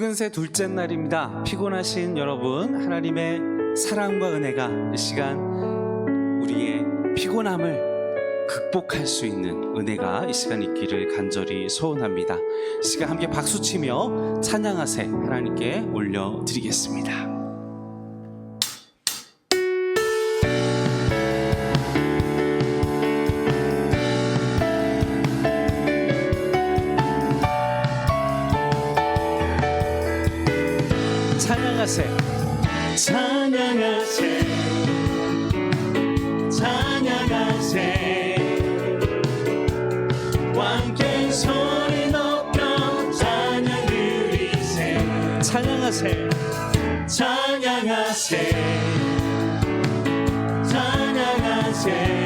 주근세 둘째 날입니다. 피곤하신 여러분, 하나님의 사랑과 은혜가 이 시간 우리의 피곤함을 극복할 수 있는 은혜가 이 시간 있기를 간절히 소원합니다. 시간 함께 박수치며 찬양하세 하나님께 올려드리겠습니다. escape.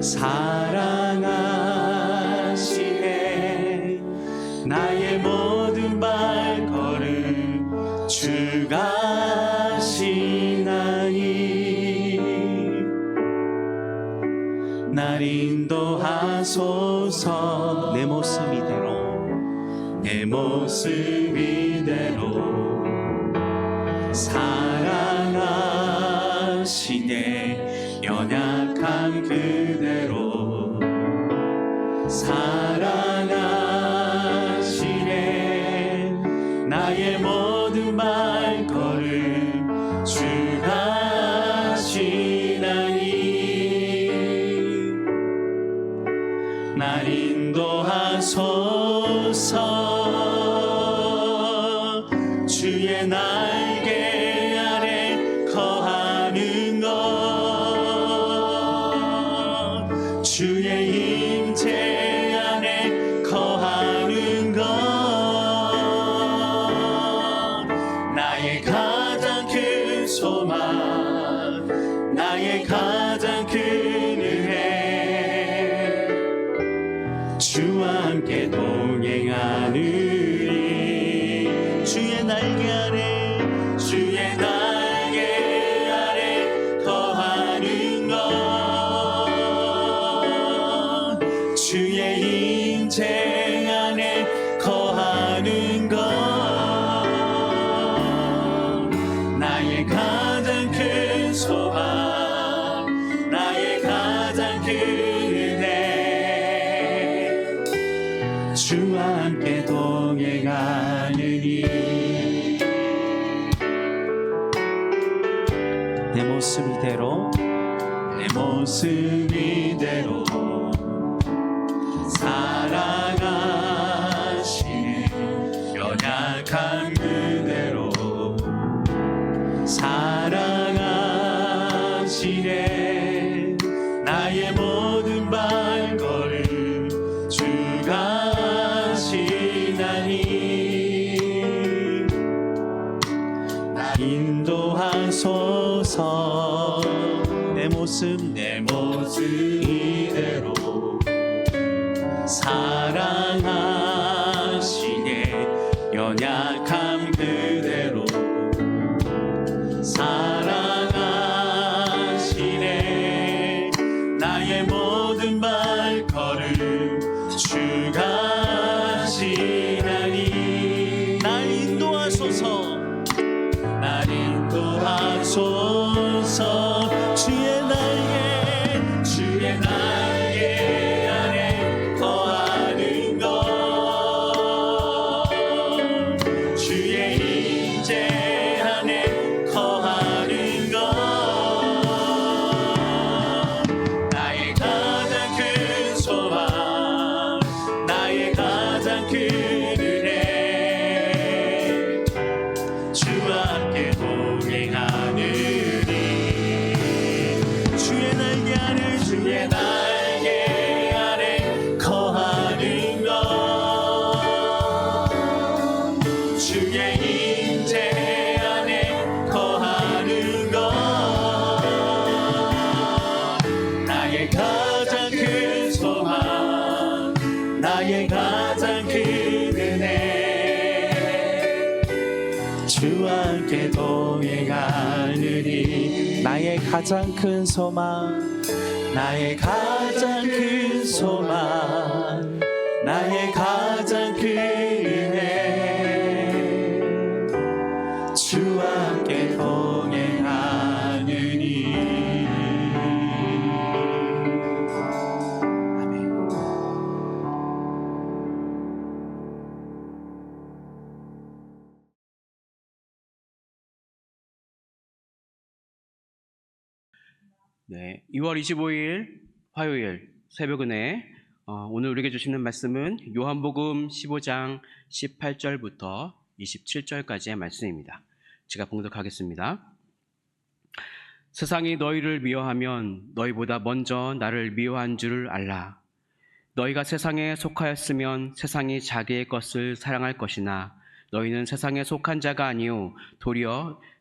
사랑하시네. 나의 모든 발걸음 주가 시나니. 날 인도하소서. 내 모습 이대로. 내 모습 나에게 함께 동행하느니. 내 모습 이대로. 내 모습 이 모든 발걸음 주가 주와 함께 동행하느니 나의 가장 큰 소망 나의 가장 큰 소망 6월 25일 화요일 새벽은에 어, 오늘 우리에게 주시는 말씀은 요한복음 15장 18절부터 27절까지의 말씀입니다. 제가 봉독하겠습니다. 세상이 너희를 미워하면 너희보다 먼저 나를 미워한 줄을 알라. 너희가 세상에 속하였으면 세상이 자기의 것을 사랑할 것이나 너희는 세상에 속한 자가 아니오 도리어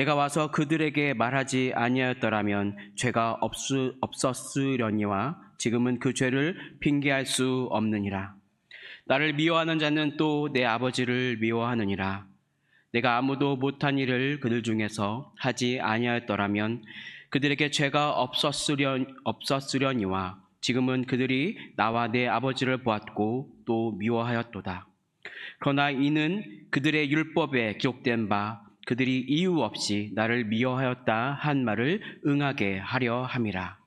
내가 와서 그들에게 말하지 아니하였더라면 죄가 없수, 없었으려니와 지금은 그 죄를 핑계할 수 없느니라. 나를 미워하는 자는 또 내 아버지를 미워하느니라. 내가 아무도 못한 일을 그들 중에서 하지 아니하였더라면 그들에게 죄가 없었으려, 없었으려니와 지금은 그들이 나와 내 아버지를 보았고 또 미워하였도다. 그러나 이는 그들의 율법에 기록된 바 그들이 이유 없이 나를 미워하였다 한 말을 응하게 하려 함이라.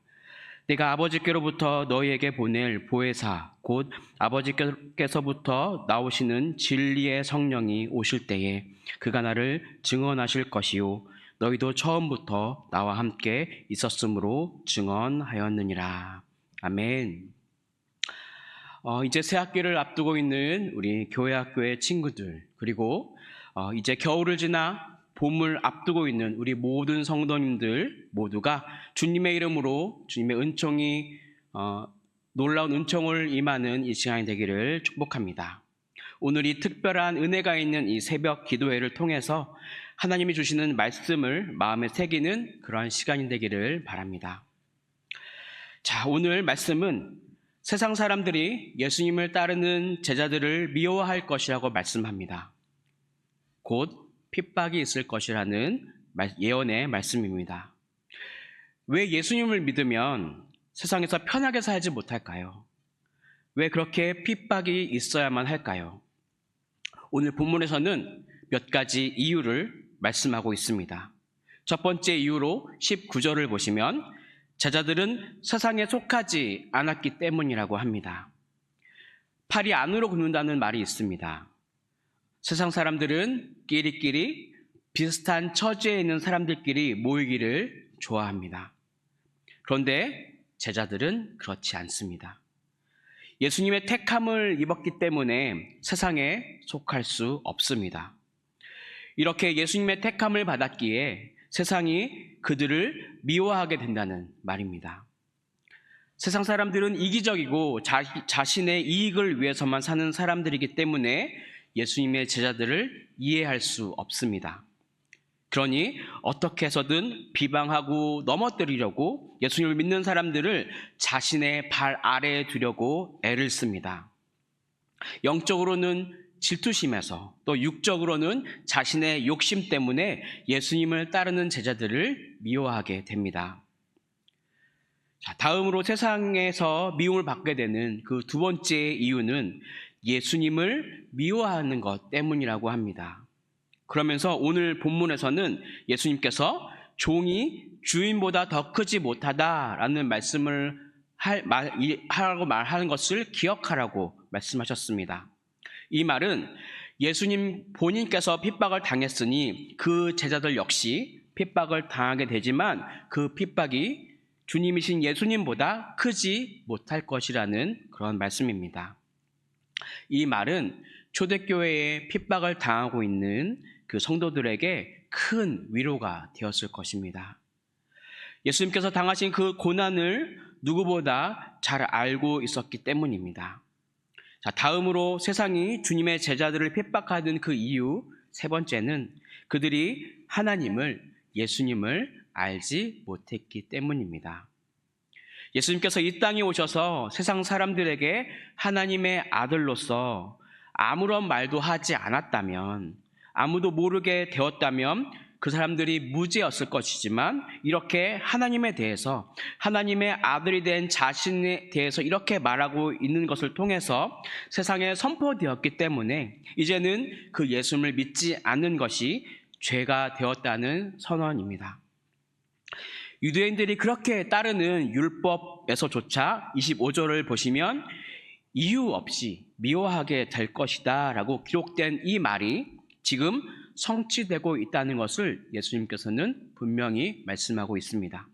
내가 아버지께로부터 너희에게 보낼 보혜사 곧 아버지께서부터 나오시는 진리의 성령이 오실 때에 그가 나를 증언하실 것이요 너희도 처음부터 나와 함께 있었으므로 증언하였느니라. 아멘. 어, 이제 새 학기를 앞두고 있는 우리 교회 학교의 친구들 그리고 어, 이제 겨울을 지나 봄을 앞두고 있는 우리 모든 성도님들 모두가 주님의 이름으로 주님의 은총이 어, 놀라운 은총을 임하는 이 시간이 되기를 축복합니다. 오늘 이 특별한 은혜가 있는 이 새벽 기도회를 통해서 하나님이 주시는 말씀을 마음에 새기는 그러한 시간이 되기를 바랍니다. 자, 오늘 말씀은 세상 사람들이 예수님을 따르는 제자들을 미워할 것이라고 말씀합니다. 곧 핍박이 있을 것이라는 말- 예언의 말씀입니다. 왜 예수님을 믿으면 세상에서 편하게 살지 못할까요? 왜 그렇게 핍박이 있어야만 할까요? 오늘 본문에서는 몇 가지 이유를 말씀하고 있습니다. 첫 번째 이유로 19절을 보시면 제자들은 세상에 속하지 않았기 때문이라고 합니다. 팔이 안으로 굽는다는 말이 있습니다. 세상 사람들은 끼리끼리 비슷한 처지에 있는 사람들끼리 모이기를 좋아합니다. 그런데 제자들은 그렇지 않습니다. 예수님의 택함을 입었기 때문에 세상에 속할 수 없습니다. 이렇게 예수님의 택함을 받았기에 세상이 그들을 미워하게 된다는 말입니다. 세상 사람들은 이기적이고 자, 자신의 이익을 위해서만 사는 사람들이기 때문에 예수님의 제자들을 이해할 수 없습니다. 그러니 어떻게 해서든 비방하고 넘어뜨리려고 예수님을 믿는 사람들을 자신의 발 아래에 두려고 애를 씁니다. 영적으로는 질투심에서 또 육적으로는 자신의 욕심 때문에 예수님을 따르는 제자들을 미워하게 됩니다. 자, 다음으로 세상에서 미움을 받게 되는 그 두 번째 이유는 예수님을 미워하는 것 때문이라고 합니다. 그러면서 오늘 본문에서는 예수님께서 종이 주인보다 더 크지 못하다라는 말씀을 할, 말, 이- 하라고 말하는 것을 기억하라고 말씀하셨습니다. 이 말은 예수님 본인께서 핍박을 당했으니 그 제자들 역시 핍박을 당하게 되지만 그 핍박이 주님이신 예수님보다 크지 못할 것이라는 그런 말씀입니다. 이 말은 초대교회에 핍박을 당하고 있는 그 성도들에게 큰 위로가 되었을 것입니다. 예수님께서 당하신 그 고난을 누구보다 잘 알고 있었기 때문입니다. 자, 다음으로 세상이 주님의 제자들을 핍박하던 그 이유 세 번째는 그들이 하나님을 예수님을 알지 못했기 때문입니다. 예수님께서 이 땅에 오셔서 세상 사람들에게 하나님의 아들로서 아무런 말도 하지 않았다면 아무도 모르게 되었다면 그 사람들이 무죄였을 것이지만 이렇게 하나님에 대해서 하나님의 아들이 된 자신에 대해서 이렇게 말하고 있는 것을 통해서 세상에 선포되었기 때문에 이제는 그 예수님을 믿지 않는 것이 죄가 되었다는 선언입니다. 유대인들이 그렇게 따르는 율법에서조차 25절을 보시면 이유 없이 미워하게 될 것이다 라고 기록된 이 말이 지금 성취되고 있다는 것을 예수님께서는 분명히 말씀하고 있습니다.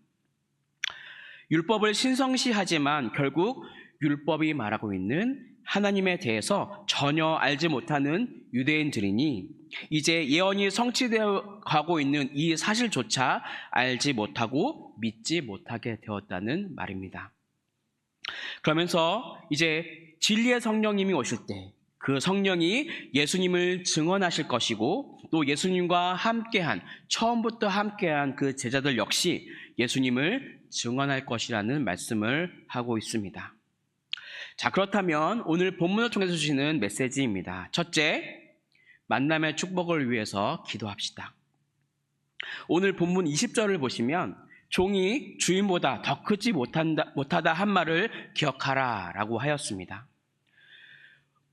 율법을 신성시하지만 결국 율법이 말하고 있는 하나님에 대해서 전혀 알지 못하는 유대인들이니 이제 예언이 성취되어 가고 있는 이 사실조차 알지 못하고 믿지 못하게 되었다는 말입니다. 그러면서 이제 진리의 성령님이 오실 때 그 성령이 예수님을 증언하실 것이고 또 예수님과 함께한 처음부터 함께한 그 제자들 역시 예수님을 증언할 것이라는 말씀을 하고 있습니다. 자, 그렇다면 오늘 본문을 통해서 주시는 메시지입니다. 첫째, 만남의 축복을 위해서 기도합시다. 오늘 본문 20절을 보시면 종이 주인보다 더 크지 못한다, 못하다 한 말을 기억하라 라고 하였습니다.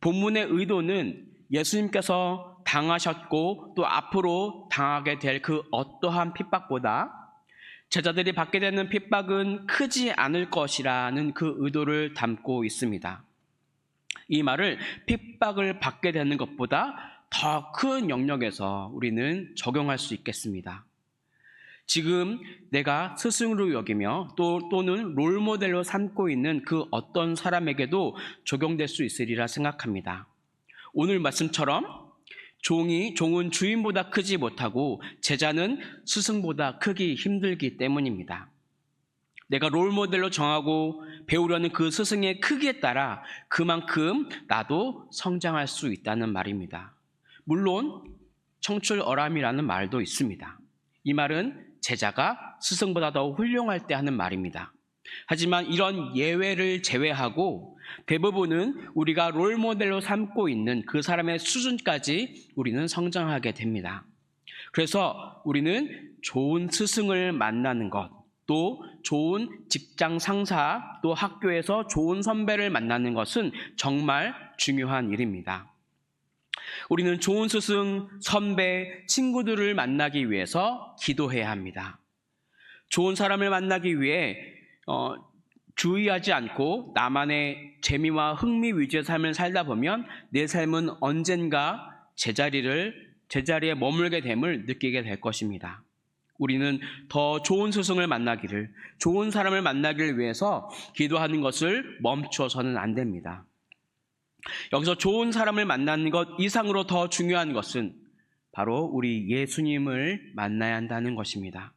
본문의 의도는 예수님께서 당하셨고 또 앞으로 당하게 될 그 어떠한 핍박보다 제자들이 받게 되는 핍박은 크지 않을 것이라는 그 의도를 담고 있습니다. 이 말을 핍박을 받게 되는 것보다 더 큰 영역에서 우리는 적용할 수 있겠습니다. 지금 내가 스승으로 여기며 또, 또는 롤모델로 삼고 있는 그 어떤 사람에게도 적용될 수 있으리라 생각합니다. 오늘 말씀처럼 종이 종은 주인보다 크지 못하고 제자는 스승보다 크기 힘들기 때문입니다. 내가 롤 모델로 정하고 배우려는 그 스승의 크기에 따라 그만큼 나도 성장할 수 있다는 말입니다. 물론 청출어람이라는 말도 있습니다. 이 말은 제자가 스승보다 더 훌륭할 때 하는 말입니다. 하지만 이런 예외를 제외하고 대부분은 우리가 롤 모델로 삼고 있는 그 사람의 수준까지 우리는 성장하게 됩니다. 그래서 우리는 좋은 스승을 만나는 것, 또 좋은 직장 상사, 또 학교에서 좋은 선배를 만나는 것은 정말 중요한 일입니다. 우리는 좋은 스승, 선배, 친구들을 만나기 위해서 기도해야 합니다. 좋은 사람을 만나기 위해 어, 주의하지 않고 나만의 재미와 흥미 위주의 삶을 살다 보면 내 삶은 언젠가 제자리를 제자리에 머물게 됨을 느끼게 될 것입니다. 우리는 더 좋은 스승을 만나기를, 좋은 사람을 만나기를 위해서 기도하는 것을 멈춰서는 안 됩니다. 여기서 좋은 사람을 만나는 것 이상으로 더 중요한 것은 바로 우리 예수님을 만나야 한다는 것입니다.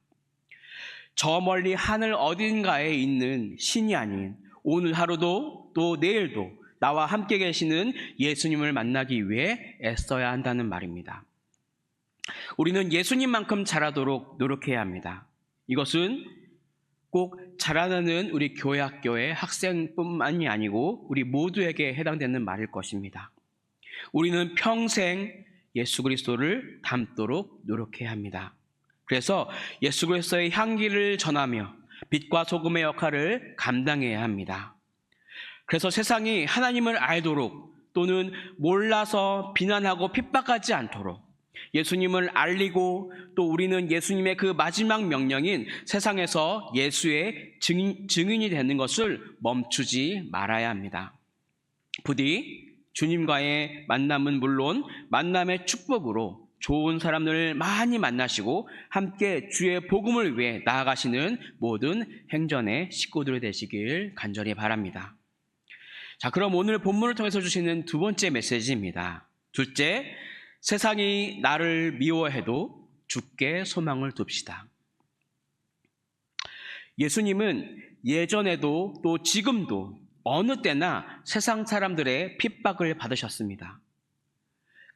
저 멀리 하늘 어딘가에 있는 신이 아닌 오늘 하루도 또 내일도 나와 함께 계시는 예수님을 만나기 위해 애써야 한다는 말입니다. 우리는 예수님만큼 잘하도록 노력해야 합니다. 이것은 꼭 자라나는 우리 교회 학교의 학생뿐만이 아니고 우리 모두에게 해당되는 말일 것입니다. 우리는 평생 예수 그리스도를 닮도록 노력해야 합니다. 그래서 예수 그리스도의 향기를 전하며 빛과 소금의 역할을 감당해야 합니다. 그래서 세상이 하나님을 알도록 또는 몰라서 비난하고 핍박하지 않도록 예수님을 알리고 또 우리는 예수님의 그 마지막 명령인 세상에서 예수의 증인, 증인이 되는 것을 멈추지 말아야 합니다. 부디 주님과의 만남은 물론 만남의 축복으로 좋은 사람들을 많이 만나시고 함께 주의 복음을 위해 나아가시는 모든 행전의 식구들 되시길 간절히 바랍니다. 자, 그럼 오늘 본문을 통해서 주시는 두 번째 메시지입니다. 둘째, 세상이 나를 미워해도 주께 소망을 둡시다. 예수님은 예전에도 또 지금도 어느 때나 세상 사람들의 핍박을 받으셨습니다.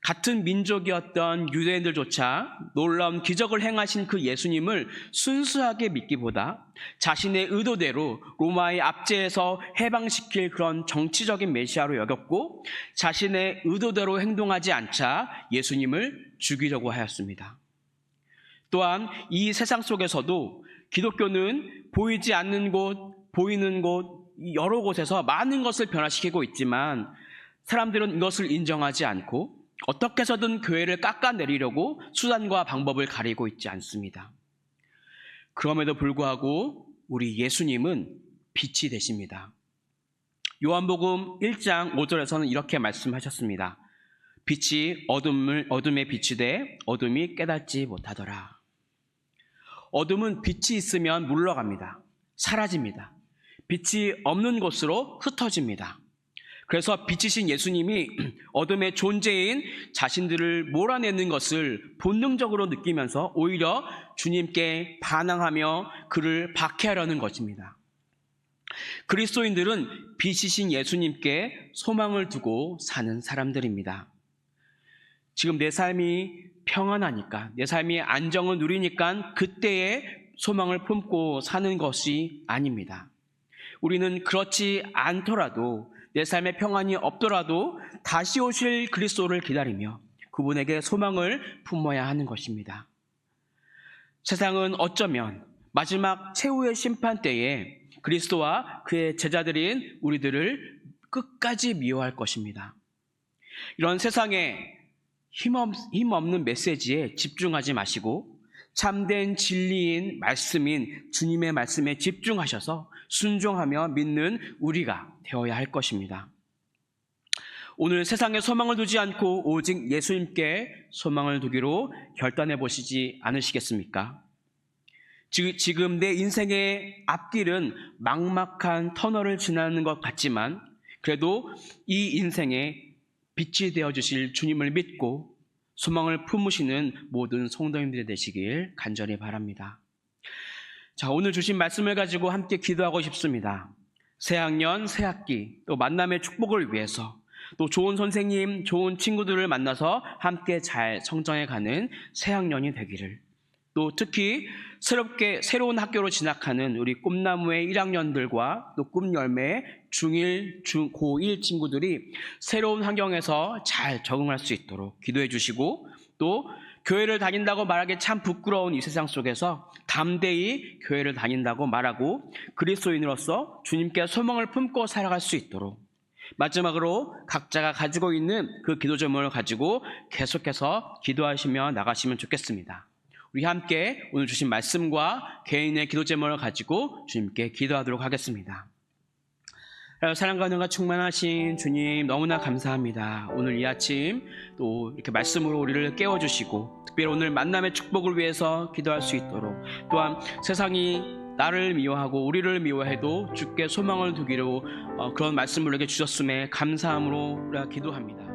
같은 민족이었던 유대인들조차 놀라운 기적을 행하신 그 예수님을 순수하게 믿기보다 자신의 의도대로 로마의 압제에서 해방시킬 그런 정치적인 메시아로 여겼고 자신의 의도대로 행동하지 않자 예수님을 죽이려고 하였습니다. 또한 이 세상 속에서도 기독교는 보이지 않는 곳, 보이는 곳, 여러 곳에서 많은 것을 변화시키고 있지만 사람들은 이것을 인정하지 않고 어떻게 해서든 교회를 깎아내리려고 수단과 방법을 가리고 있지 않습니다. 그럼에도 불구하고 우리 예수님은 빛이 되십니다. 요한복음 1장 5절에서는 이렇게 말씀하셨습니다. 빛이 어둠을 어둠에 빛이 돼 어둠이 깨닫지 못하더라. 어둠은 빛이 있으면 물러갑니다. 사라집니다. 빛이 없는 곳으로 흩어집니다. 그래서 빛이신 예수님이 어둠의 존재인 자신들을 몰아내는 것을 본능적으로 느끼면서 오히려 주님께 반항하며 그를 박해하려는 것입니다. 그리스도인들은 빛이신 예수님께 소망을 두고 사는 사람들입니다. 지금 내 삶이 평안하니까, 내 삶이 안정을 누리니까 그때에 소망을 품고 사는 것이 아닙니다. 우리는 그렇지 않더라도 내 삶에 평안이 없더라도 다시 오실 그리스도를 기다리며 그분에게 소망을 품어야 하는 것입니다. 세상은 어쩌면 마지막 최후의 심판 때에 그리스도와 그의 제자들인 우리들을 끝까지 미워할 것입니다. 이런 세상에 힘없는 메시지에 집중하지 마시고 참된 진리인 말씀인 주님의 말씀에 집중하셔서 순종하며 믿는 우리가 되어야 할 것입니다. 오늘 세상에 소망을 두지 않고 오직 예수님께 소망을 두기로 결단해 보시지 않으시겠습니까? 지금 내 인생의 앞길은 막막한 터널을 지나는 것 같지만 그래도 이 인생에 빛이 되어 주실 주님을 믿고 소망을 품으시는 모든 성도님들이 되시길 간절히 바랍니다. 자, 오늘 주신 말씀을 가지고 함께 기도하고 싶습니다. 새 학년, 새 학기, 또 만남의 축복을 위해서 또 좋은 선생님, 좋은 친구들을 만나서 함께 잘 성장해 가는 새 학년이 되기를 또 특히 새롭게 새로운 학교로 진학하는 우리 꿈나무의 1학년들과 또 꿈열매 중1, 중, 고1 친구들이 새로운 환경에서 잘 적응할 수 있도록 기도해 주시고 또 교회를 다닌다고 말하기 참 부끄러운 이 세상 속에서 담대히 교회를 다닌다고 말하고 그리스도인으로서 주님께 소망을 품고 살아갈 수 있도록 마지막으로 각자가 가지고 있는 그 기도 제목을 가지고 계속해서 기도하시며 나가시면 좋겠습니다. 우리 함께 오늘 주신 말씀과 개인의 기도 제목을 가지고 주님께 기도하도록 하겠습니다. 사랑과 은혜가 충만하신 주님 너무나 감사합니다. 오늘 이 아침 또 이렇게 말씀으로 우리를 깨워주시고 특별히 오늘 만남의 축복을 위해서 기도할 수 있도록 또한 세상이 나를 미워하고 우리를 미워해도 주께 소망을 두기로 어, 그런 말씀을 내게 주셨음에 감사함으로 기도합니다.